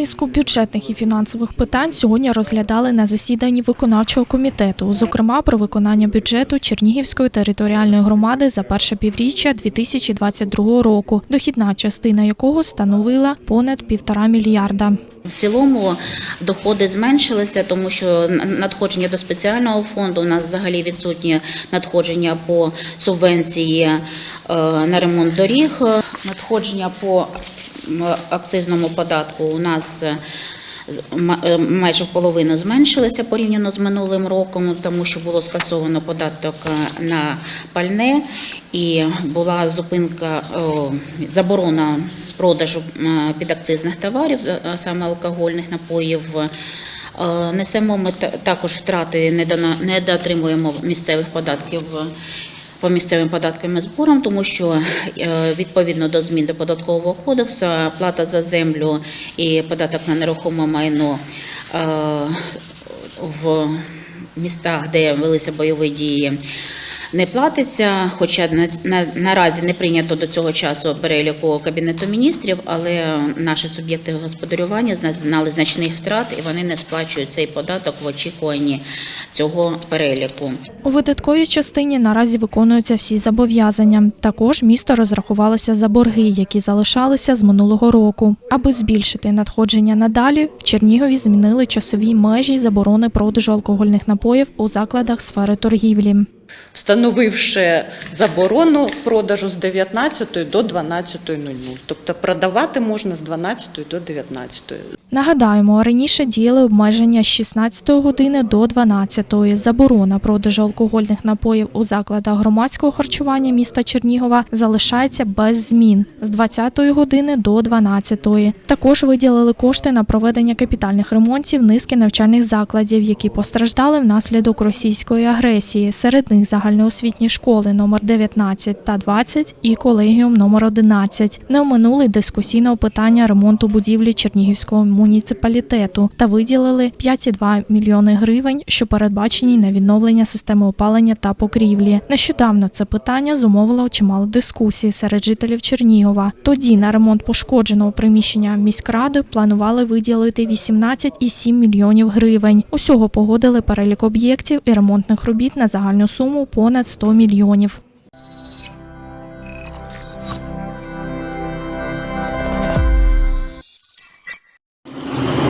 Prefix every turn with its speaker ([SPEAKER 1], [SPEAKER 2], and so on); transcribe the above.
[SPEAKER 1] Низку бюджетних і фінансових питань сьогодні розглядали на засіданні виконавчого комітету, зокрема про виконання бюджету Чернігівської територіальної громади за перше півріччя 2022 року, дохідна частина якого становила понад півтора мільярда.
[SPEAKER 2] В цілому доходи зменшилися, тому що надходження до спеціального фонду у нас взагалі відсутні надходження по субвенції е, на ремонт доріг. Надходження по акцизному податку у нас е, е, майже в половину зменшилися порівняно з минулим роком, тому що було скасовано податок е, на пальне і була зупинка заборона продажу підакцизних товарів, саме алкогольних напоїв. Несемо ми також втрати, недона- недоотримуємо місцевих податків по місцевим податкам і зборам, тому що е, відповідно до змін до податкового кодексу плата за землю і податок на нерухоме майно е, в містах, де велися бойові дії. Не платиться, хоча на, на, наразі не прийнято до цього часу переліку Кабінету міністрів, але наші суб'єкти господарювання зазнали значних втрат і вони не сплачують цей податок в очікуванні цього переліку.
[SPEAKER 1] У видатковій частині наразі виконуються всі зобов'язання. Також місто розрахувалося за борги, які залишалися з минулого року. Аби збільшити надходження надалі, в Чернігові змінили часові межі заборони продажу алкогольних напоїв у закладах сфери торгівлі.
[SPEAKER 3] Встановивши заборону продажу з 19 до 12.00. Тобто продавати можна з 12 до 19.
[SPEAKER 1] Нагадаємо, раніше діяли обмеження з 16 години до 12. Заборона продажу алкогольних напоїв у закладах громадського харчування міста Чернігова залишається без змін з 20 години до 12. Також виділили кошти на проведення капітальних ремонтів низки навчальних закладів, які постраждали внаслідок російської агресії. Серед них загальноосвітні школи номер 19 та 20 і колегіум номер 11. Не оминули дискусійного питання ремонту будівлі Чернігівського муніципалітету та виділили 5,2 мільйони гривень, що передбачені на відновлення системи опалення та покрівлі. Нещодавно це питання зумовило чимало дискусій серед жителів Чернігова. Тоді на ремонт пошкодженого приміщення міськради планували виділити 18,7 мільйонів гривень. Усього погодили перелік об'єктів і ремонтних робіт на загальну суму понад 100 мільйонів.